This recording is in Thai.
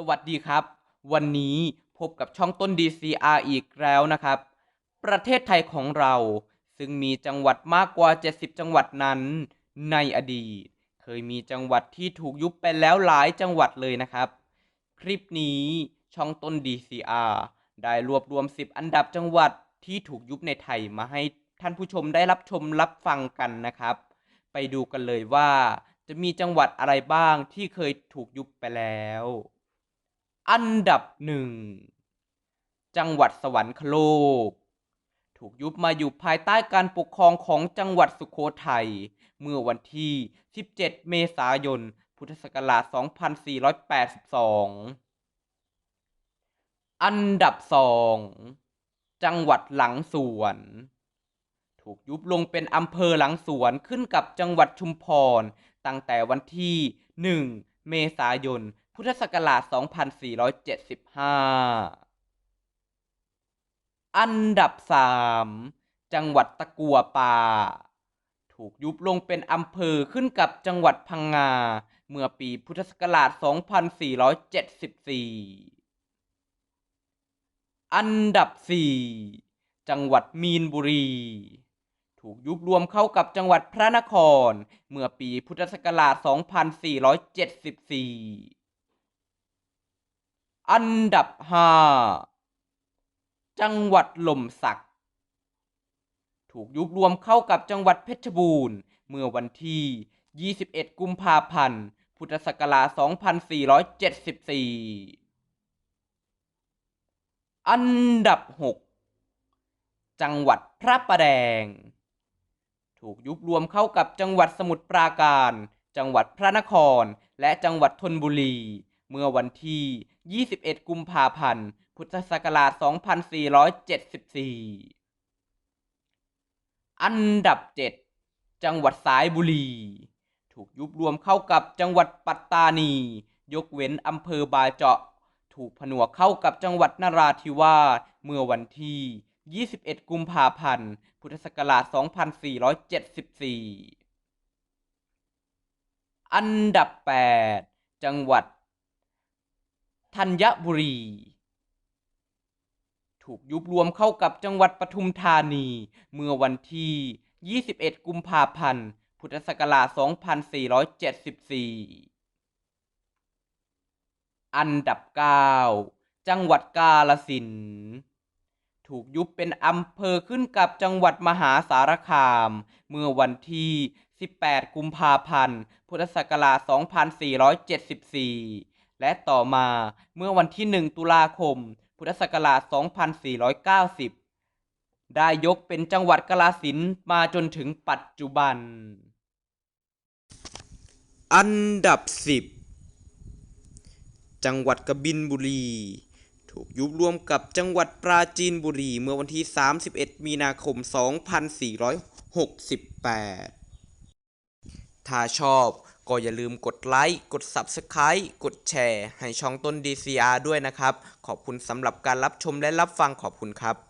สวัสดีครับ วันนี้พบกับช่องต้น DCR อีกแล้วนะครับ ประเทศไทยของเรา ซึ่งมีจังหวัดมากกว่า 70 จังหวัดนั้น ในอดีต เคยมีจังหวัดที่ถูกยุบไปแล้วหลายจังหวัดเลยนะครับ คลิปนี้ช่องต้น DCR ได้รวบรวม 10 อันดับจังหวัดที่ถูกยุบในไทยมาให้ท่านผู้ชมได้รับชมรับฟังกันนะครับ ไปดูกันเลยว่าจะมีจังหวัดอะไรบ้างที่เคยถูกยุบไปแล้ว อันดับหนึ่ง จังหวัดสวรรคโลก ถูกยุบมาอยู่ภายใต้การปกครองของจังหวัดสุโขทัย เมื่อวันที่ 17 เมษายน พุทธศักราช 2482 อันดับสอง จังหวัดหลังสวน ถูกยุบลงเป็นอำเภอหลังสวนขึ้นกับจังหวัดชุมพร ตั้งแต่วันที่ 1 เมษายน พุทธศักราช 2475 อันดับ 3 จังหวัดตะกัวป่า ถูกยุบลงเป็นอำเภอขึ้นกับจังหวัดพังงา เมื่อปีพุทธศักราช 2474 อันดับ 4 จังหวัดมีนบุรีถูกยุบรวมเข้ากับจังหวัดพระนคร เมื่อปีพุทธศักราช 2474 อันดับ5จังหวัดหล่มสัก ถูกยุบรวมเข้ากับจังหวัดเพชรบูรณ์ เมื่อวันที่ 21 กุมภาพันธ์ พุทธศักราช 2474 อันดับ 6 จังหวัดพระประแดง ถูกยุบรวมเข้ากับจังหวัดสมุทรปราการ จังหวัดพระนคร และจังหวัดธนบุรี เมื่อวันที่ 21 กุมภาพันธ์ พุทธศักราช 2474 อันดับ 7 จังหวัดสายบุรี ถูกยุบรวมเข้ากับจังหวัดปัตตานี ยกเว้นอำเภอบาเจาะ ถูกผนวกเข้ากับจังหวัดนราธิวาส เมื่อวันที่ 21 กุมภาพันธ์ พุทธศักราช 2474 อันดับ 8 จังหวัด ธัญบุรี ถูกยุบรวมเข้ากับจังหวัดปทุมธานี เมื่อวันที่ 21 กุมภาพันธ์ พุทธศักราช 2474 อันดับ 9 จังหวัดกาลสิน ถูกยุบเป็นอำเภอขึ้นกับจังหวัดมหาสารคาม เมื่อวันที่ 18 กุมภาพันธ์ พุทธศักราช 2474 และต่อมาเมื่อวันที่ 1 ตุลาคม พุทธศักราช 2490 ได้ยกเป็นจังหวัดกาฬสินมาจนถึงปัจจุบัน อันดับ 10 จังหวัดกบินบุรี ถูกยุบรวมกับจังหวัดปราจีนบุรี เมื่อวันที่ 31 มีนาคม 2468 ถ้าชอบ ก็อย่าลืมกดไลค์กด Subscribe กดแชร์ ให้ช่องต้น DCR ด้วยนะครับ ขอบคุณสำหรับการรับชมและรับฟังขอบคุณครับ